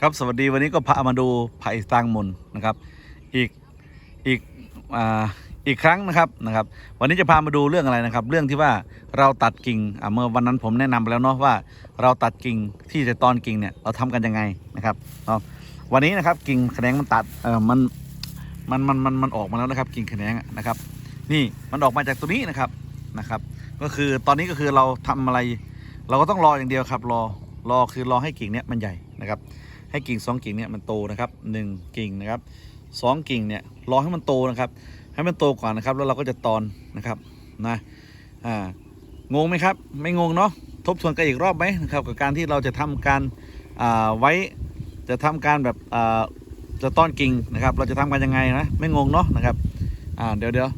ครับสวัสดีวันนี้ก็พามาดูไผ่สร้างมนนะครับ อีกอีกอ่าอีกครั้งนะครับนะครับ วันนี้จะพามาดูเรื่องอะไรนะครับ เรื่องที่ว่าเราตัดกิ่งอ่าเมื่อวันนั้นผมแนะนำไปแล้วเนาะว่าเราตัดกิ่งที่จะตอนกิ่งเนี่ยเราทำกันยังไงนะครับเนาะวันนี้นะครับกิ่งแขนงมันตัดเออมันมันมันมันมันออกมาแล้วนะครับ กิ่งแขนงนะครับ นี่มันออกมาจากตัวนี้นะครับนะครับ ก็คือตอนนี้ก็คือเราทำอะไร เราก็ต้องรออย่างเดียวครับ รอรอคือรอให้กิ่งเนี้ยมันใหญ่นะครับ ให้กิ่งสองกิ่งเนี่ยมันโตนะครับหนึ่งกิ่งนะครับสองกิ่งเนี่ยรอให้มันโตนะครับ ให้มันโตก่อนนะครับ แล้วเราก็จะตอนนะครับนะอ่างงไหมครับ ไม่งงเนาะทบทวนกันอีกรอบไหมนะครับกับการที่เราจะทำการอ่าไว้จะทำการแบบอ่าจะต้อนกิ่งนะครับ เราจะทำกันยังไงนะไม่งงเนาะนะครับอ่าเดี๋ยวเดี๋ยว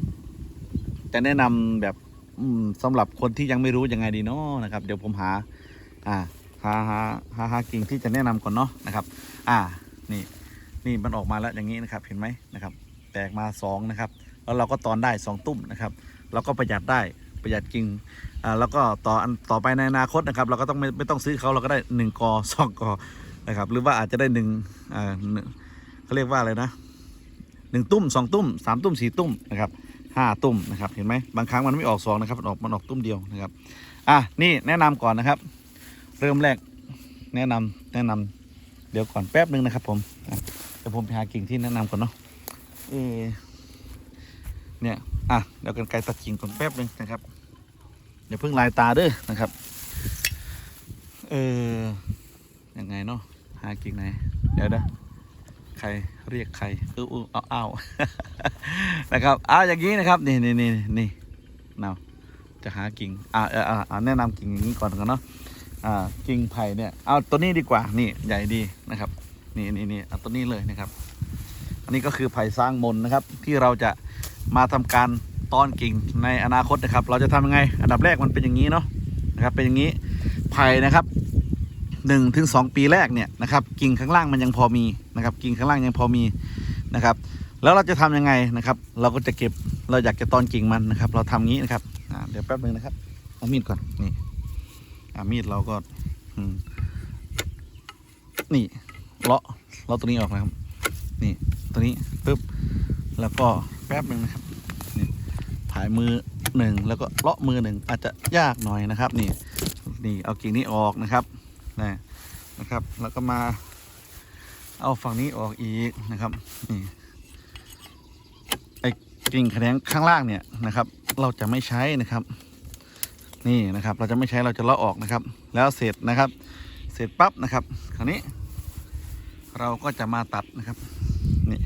จะแนะนำแบบอืมสำหรับคนที่ยังไม่รู้ยังไงดีเนาะนะครับ เดี๋ยวผมหาอ่า หาหาหาหากิ่งที่จะแนะนำก่อนเนาะนะครับ อ่านี่นี่มันออกมาแล้วอย่างนี้นะครับเห็นไหมนะครับ แตกมาสองนะครับแล้วเราก็ตอนได้สองตุ้มนะครับ เราก็ประหยัดได้ประหยัดกิ่งอ่าแล้วก็ต่ออันต่อไปในอนาคตนะครับ เราก็ต้องไม่ไม่ต้องซื้อเขาเราก็ได้หนึ่งกอสองกอนะครับ หรือว่าอาจจะได้หนึ่งอ่าเขาเรียกว่าอะไรนะหนึ่งตุ้มสองตุ้มสามตุ้มสี่ตุ้มนะครับห้าตุ้มนะครับเห็นไหมบางครั้งมันไม่ออกสองนะครับมันออกมันออกตุ้มเดียวนะครับอะนี่แนะนำก่อนนะครับ เริ่มแรกแนะนำแนะนำเดี๋ยวก่อนแป๊บหนึ่งนะครับ ผมเดี๋ยวผมไปหากิ่งที่แนะนำก่อนเนาะเอเนี่ยอะเดี๋ยวกันไกลตัดกิ่งก่อนแป๊บหนึ่งนะครับอย่าเพิ่งลายตาเด้อนะครับเออยังไงเนาะหากิ่งไหนเดี๋ยวนะใครเรียกใครเอออเอาเอานะครับเอาอย่างนี้นะครับนี่นี่นี่นี่เนาจะหากิ่งอ่าอ่าอ่าแนะนำกิ่งอย่างนี้ก่อนกันเนาะ อ่ากิ่งไผ่เนี่ยเอาตัวนี้ดีกว่านี่ใหญ่ดีนะครับ นี่นี่นี่เอาตัวนี้เลยนะครับ อันนี้ก็คือไผ่สร้างมนต์นะครับ ที่เราจะมาทำการตอนกิ่งในอนาคตนะครับ เราจะทำยังไง อันดับแรกมันเป็นอย่างนี้เนาะนะครับ เป็นอย่างนี้ไผ่นะครับหนึ่งถึงสองปีแรกเนี่ยนะครับ กิ่งข้างล่างมันยังพอมีนะครับ กิ่งข้างล่างยังพอมีนะครับ แล้วเราจะทำยังไงนะครับ เราก็จะเก็บเราอยากจะตอนกิ่งมันนะครับ เราทำงี้นะครับเดี๋ยวแป๊บนึงนะครับเอามีดก่อนนี่ามีดเราก็นี่เลาะเลาะตัวนี้ออกนะครับ นี่ตัวนี้ปึ๊บแล้วก็แป๊บหนึ่งนะครับนี่ผายมือหนึ่งแล้วก็เลาะมือหนึ่งอาจจะยากหน่อยนะครับ นี่นี่เอากิ่งนี้ออกนะครับนะนะครับ แล้วก็มาเอาฝั่งนี้ออกอีกนะครับนี่ไอ้กิ่งแขนงข้างล่างเนี่ยนะครับ เราจะไม่ใช้นะครับ นี่นะครับ เราจะไม่ใช้เราจะเลาะออกนะครับ แล้วเสร็จนะครับ เสร็จปั๊บนะครับ คราวนี้ เราก็จะมาตัดนะครับ นี่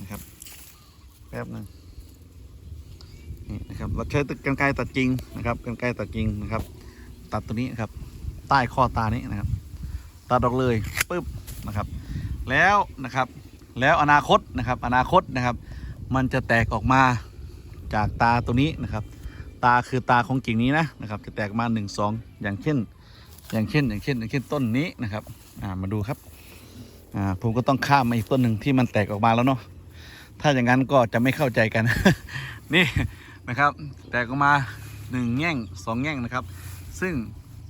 นะครับแป๊บนึงนี่นะครับเราใช้กันไกรตัดจริงนะครับกันไกรตัดจริงนะครับ ตัดตัวนี้นครับ ใต้ข้อตานี้นะครับ ตัดออกเลยปึ๊บนะครับ แล้วนะครับ แล้วอนาคตนะครับ อนาคตนะครับ มันจะแตกออกมาจากตาตัวนี้นะครับ ตาคือตาของกิ่งนี้นะนะครับ จะแตกมาหนึ่งสองอย่างเช่น อย่างเช่น อย่างเช่น อย่างเช่นต้นนี้นะครับอ่ามาดูครับอ่าผมก็ต้องข้ามมาอีกต้นหนึ่งที่มันแตกออกมาแล้วเนาะถ้าอย่างนั้นก็จะไม่เข้าใจกัน นี่นะครับ แตกออกมาหนึ่งแง่งสองแง่งนะครับ ซึ่ง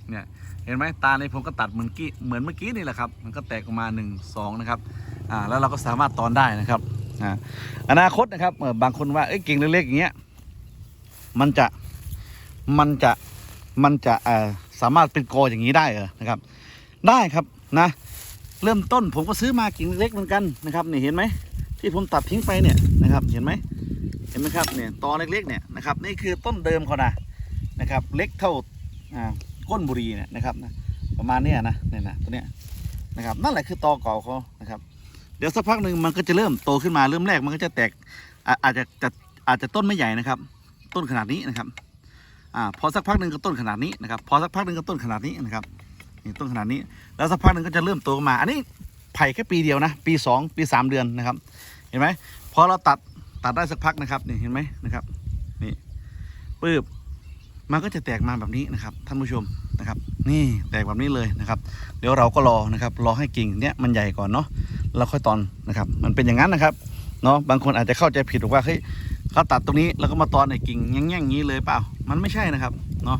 เนี่ยเห็นไหมตาในผมก็ตัดเหมือนกี้เหมือนเมื่อกี้นี่แหละครับ มันก็แตกออกมาหนึ่งสองนะครับอ่าแล้วเราก็สามารถตอนได้นะครับอ่าอนาคตนะครับบางคนว่าเอ้ยกิ่งเล็กๆอย่างเงี้ยมันจะ มันจะมันจะสามารถเป็นกออย่างนี้ได้เหรอนะครับ ได้ครับนะ เริ่มต้นผมก็ซื้อมากิ่งเล็กเหมือนกันนะครับนี่เห็นไหมที่ผมตัดทิ้งไปเนี่ยนะครับ เห็นไหมเห็นไหมครับเนี่ยตอเล็กๆเนี่ยนะครับนี่คือต้นเดิมเขานะนะครับ เล็กเท่าก้นบุรีเนี่ยนะครับนะประมาณเนี้ยนะเนี่ยนะตัวเนี้ยนะครับนั่นแหละคือตอเก่าเขานะครับ เดี๋ยวสักพักหนึ่งมันก็จะเริ่มโตขึ้นมาเริ่มแรกมันก็จะแตกอาอาจจะจะอาจจะต้นไม่ใหญ่นะครับ ต้นขนาดนี้นะครับ อ่าพอสักพักหนึ่งก็ต้นขนาดนี้นะครับพอสักพักหนึ่งก็ต้นขนาดนี้นะครับนี่ต้นขนาดนี้ แล้วสักพักหนึ่งก็จะเริ่มโตมา อันนี้ไผ่แค่ปีเดียวนะ ปีสองปีสามเดือนนะครับ เห็นไหมพอเราตัดตัดได้สักพักนะครับนี่เห็นไหมนะครับนี่ปืบมันก็จะแตกมาแบบนี้นะครับท่านผู้ชมนะครับ นี่แตกแบบนี้เลยนะครับ เดี๋ยวเราก็รอนะครับ รอให้กิ่งเนี้ยมันใหญ่ก่อนเนาะเราค่อยตอนนะครับ มันเป็นอย่างนั้นนะครับเนาะบางคนอาจจะเข้าใจผิดว่าเฮ้ยเขาตัดตรงนี้แล้วก็มาตอนในกิ่งแง่งๆอย่างนี้เลยเปล่า มันไม่ใช่นะครับเนาะ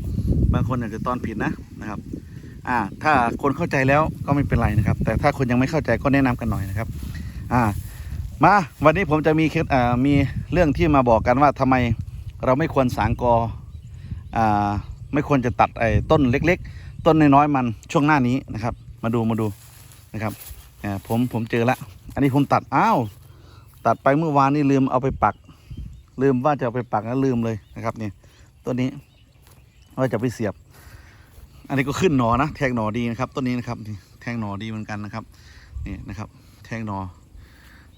บางคนอาจจะตอนผิดนะนะครับอ่าถ้าคนเข้าใจแล้วก็ไม่เป็นไรนะครับ แต่ถ้าคนยังไม่เข้าใจก็แนะนำกันหน่อยนะครับอ่ามาวันนี้ผมจะมีเคล็ดอ่ามีเรื่องที่มาบอกกันว่าทำไมเราไม่ควรสางกออ่าไม่ควรจะตัดไอ้ต้นเล็ก ๆ ต้นน้อยๆมันช่วงหน้านี้นะครับ มาดูมาดูนะครับอ่าผมผมเจอละอันนี้ผมตัดอ้าวตัดไปเมื่อวานนี่ลืมเอาไปปัก ลืมว่าจะเอาไปปักแล้วลืมเลยนะครับเนี่ย ต้นนี้ว่าจะไปเสียบ อันนี้ก็ขึ้นหนอนะแทงหนอดีนะครับต้นนี้นะครับแทงหนอดีเหมือนกันนะครับนี่นะครับ แทงหนอ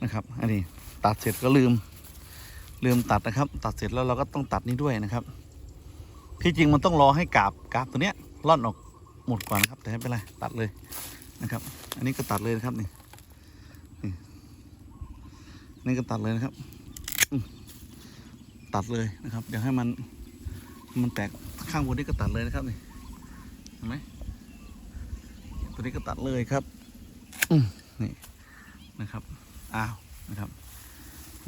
นะครับ อันนี้ตัดเสร็จก็ลืม ลืมตัดนะครับ ตัดเสร็จแล้วเราก็ต้องตัดนี้ด้วยนะครับ ที่จริงมันต้องรอให้กาบกาบตัวเนี้ยร่อนออกหมดก่อนนะครับ แต่ไม่เป็นไรตัดเลยนะครับ อันนี้ก็ตัดเลยนะครับนี่นี่ก็ตัดเลยนะครับ ตัดเลยนะครับ เดี๋ยวให้มัน มันแตกข้างบนนี้ก็ตัดเลยนะครับนี่เห็นไหมตัวนี้ก็ตัดเลยครับอืมนี่นะครับอ้าวนะครับ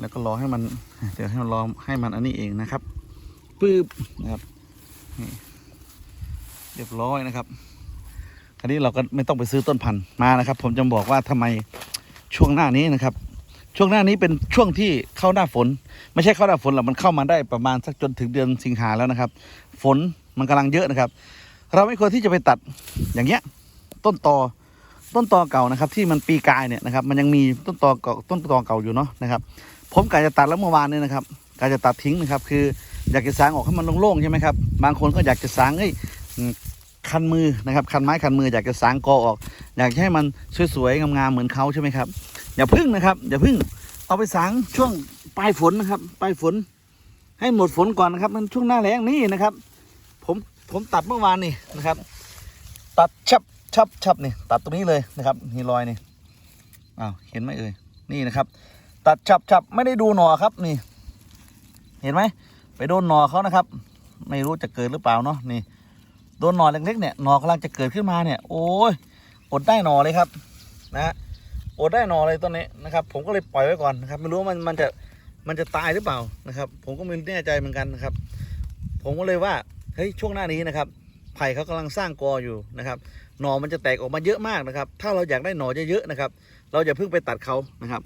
แล้วก็รอให้มัน เดี๋ยวให้มันรอให้มันอันนี้เองนะครับปื๊บนะครับนี่เรียบร้อยนะครับอันนี้เราก็ไม่ต้องไปซื้อต้นพันธุ์มานะครับ ผมจะบอกว่าทำไมช่วงหน้านี้นะครับ ช่วงหน้านี้เป็นช่วงที่เข้าหน้าฝน ไม่ใช่เข้าหน้าฝนหรอกมันเข้ามาได้ประมาณสักจนถึงเดือนสิงหาแล้วนะครับ ฝนมันกำลังเยอะนะครับ เราไม่ควรที่จะไปตัดอย่างเงี้ย ต้นตอต้นตอเก่านะครับ ที่มันปีกายเนี่ยนะครับ มันยังมีต้นตอเก่าต้นตอเก่าอยู่เนาะนะครับ ผมกะจะตัดแล้วเมื่อวานเนี่ยนะครับกะจะตัดทิ้งนะครับ คืออยากจะสางออกให้มันโล่งๆใช่ไหมครับบางคนก็อยากจะสางเอ้ยคันมือนะครับคันไม้คันมืออยากจะสางกอออก อยากให้มันสวยๆงามๆเหมือนเขาใช่ไหมครับ อย่าพึ่งนะครับอย่าพึ่ง เอาไปสางช่วงปลายฝนนะครับ ปลายฝน ให้หมดฝนก่อนนะครับ มันช่วงหน้าแล้งนี่นะครับ ผมผมตัดเมื่อวานนี่นะครับ ตัดชับชับชับนี่ตัดตรงนี้เลยนะครับนี่รอยนี่อ้าวเห็นไหมเอ่ยนี่นะครับ ตัดชับชับไม่ได้ดูหนอครับนี่ เห็นไหมไปโดนหนอเขานะครับ ไม่รู้จะเกิดหรือเปล่าเนาะนี่โดนหนอเล็กๆเนี่ยหนอกำลังจะเกิดขึ้นมาเนี่ย โอ้ยอดได้หนอเลยครับ นะฮะ อดได้หนอเลยต้นนี้นะครับ ผมก็เลยปล่อยไว้ก่อนนะครับ ไม่รู้ว่ามันมันจะมันจะตายหรือเปล่านะครับ ผมก็ไม่แน่ใจเหมือนกันนะครับ ผมก็เลยว่าเฮ้ยช่วงหน้านี้นะครับไผ่เขากำลังสร้างกออยู่นะครับ หนอมันจะแตกออกมาเยอะมากนะครับ ถ้าเราอยากได้หนอเยอะๆนะครับ เราอย่าเพิ่งไปตัดเขานะครับ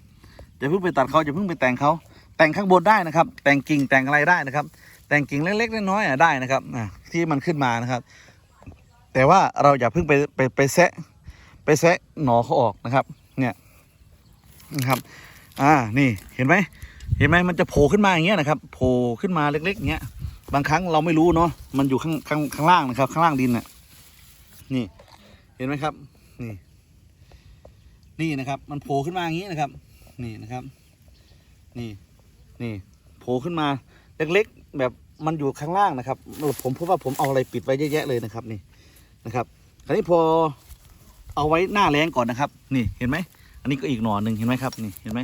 อย่าเพิ่งไปตัดเขาอย่าเพิ่งไปแต่งเขาแต่งข้างบนได้นะครับ แต่งกิ่งแต่งอะไรได้นะครับ แต่งกิ่งเล็กๆน้อยๆอะได้นะครับอะที่มันขึ้นมานะครับ แต่ว่าเราอย่าเพิ่งไปไปไปแซะไปแซะหนอเขาออกนะครับ เนี่ยนะครับอ่านี่เห็นไหมเห็นไหมมันจะโผล่ขึ้นมาอย่างเงี้ยนะครับโผล่ขึ้นมาเล็กๆอย่างเงี้ยบางครั้งเราไม่รู้เนาะมันอยู่ข้างข้างข้างล่างนะครับ ข้างล่างดินน่ะนี่ เห็นไหมครับ นี่ นี่นะครับ มันโผล่ขึ้นมาอย่างนี้นะครับ นี่นะครับ นี่นี่โผล่ขึ้นมาเล็กๆ แบบมันอยู่ข้างล่างนะครับ ผมพูดว่าผมเอาอะไรปิดไว้เยอะแยะเลยนะครับ นี่นะครับ คราวนี้พอ เอาไว้หน้าแรงก่อนนะครับ นี่เห็นไหมอันนี้ก็อีกหน่อหนึ่งเห็นไหมครับนี่เห็นไหม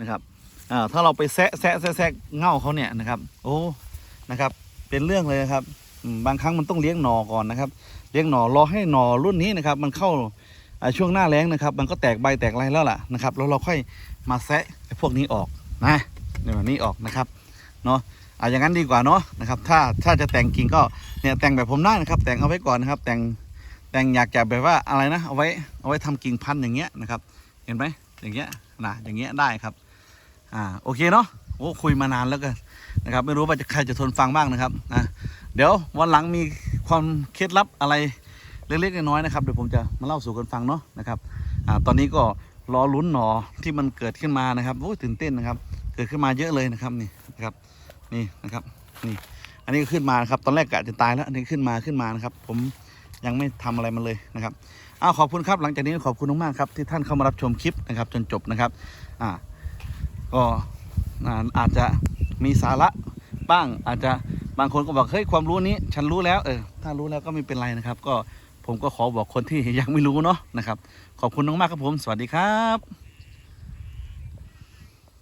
นะครับถ้าเราไปแซะแซะแซะแซเง่าเขาเนี่ยนะครับ โอ้นะครับ เป็นเรื่องเลยนะครับบางครั้งมันต้องเลี้ยงหน่อก่อนนะครับเลี้ยงหน่อรอให้หน่อรุ่นนี้นะครับ มันเข้าช่วงหน้าแล้งนะครับ มันก็แตกใบแตกไรแล้วล่ะนะครับแล้วเราค่อยมาแซะไอ้พวกนี้ออกนะเดี๋ยวนี้ออกนะครับเนาะอ่าอย่างนั้นดีกว่าเนาะนะครับ ถ้าถ้าจะแต่งกิ่งก็เนี่ยแต่งแบบผมได้นะครับ แต่งเอาไว้ก่อนนะครับ แต่ง แต่งอยากจะแบบว่าอะไรนะเอาไว้เอาไว้ทำกิ่งพันธุ์อย่างเงี้ยนะครับ เห็นไหมอย่างเงี้ยนะอย่างเงี้ยได้ครับอ่าโอเคเนาะโอ้คุยมานานแล้วกันนะครับ ไม่รู้ว่าจะใครจะทนฟังบ้างนะครับนะเดี๋ยววันหลังมีความเคล็ดลับอะไรเล็กๆน้อยๆนะครับเดี๋ยวผมจะมาเล่าสู่กันฟังเนาะนะครับอ่าตอนนี้ก็รอลุ้นหนอที่มันเกิดขึ้นมานะครับโอ้ยตื่นเต้นนะครับ เกิดขึ้นมาเยอะเลยนะครับนี่นะครับนี่นะครับนี่อันนี้ก็ขึ้นมาครับตอนแรกกะจะตายแล้วอันนี้ขึ้นมาขึ้นมานะครับ ผม ยังไม่ทำอะไรมันเลยนะครับอ้าวขอบคุณครับหลังจากนี้ขอบคุณมากๆครับที่ท่านเข้ามารับชมคลิปนะครับ จนจบนะครับอ่าก็อาอาจจะมีสาระบ้างอาจจะบางคนก็บอกเฮ้ยความรู้นี้ ฉันรู้แล้วเออถ้ารู้แล้วก็ไม่เป็นไรนะครับ ก็ผมก็ขอบอกคนที่ยังไม่รู้เนาะนะครับ ขอบคุณมากๆครับผม สวัสดีครับ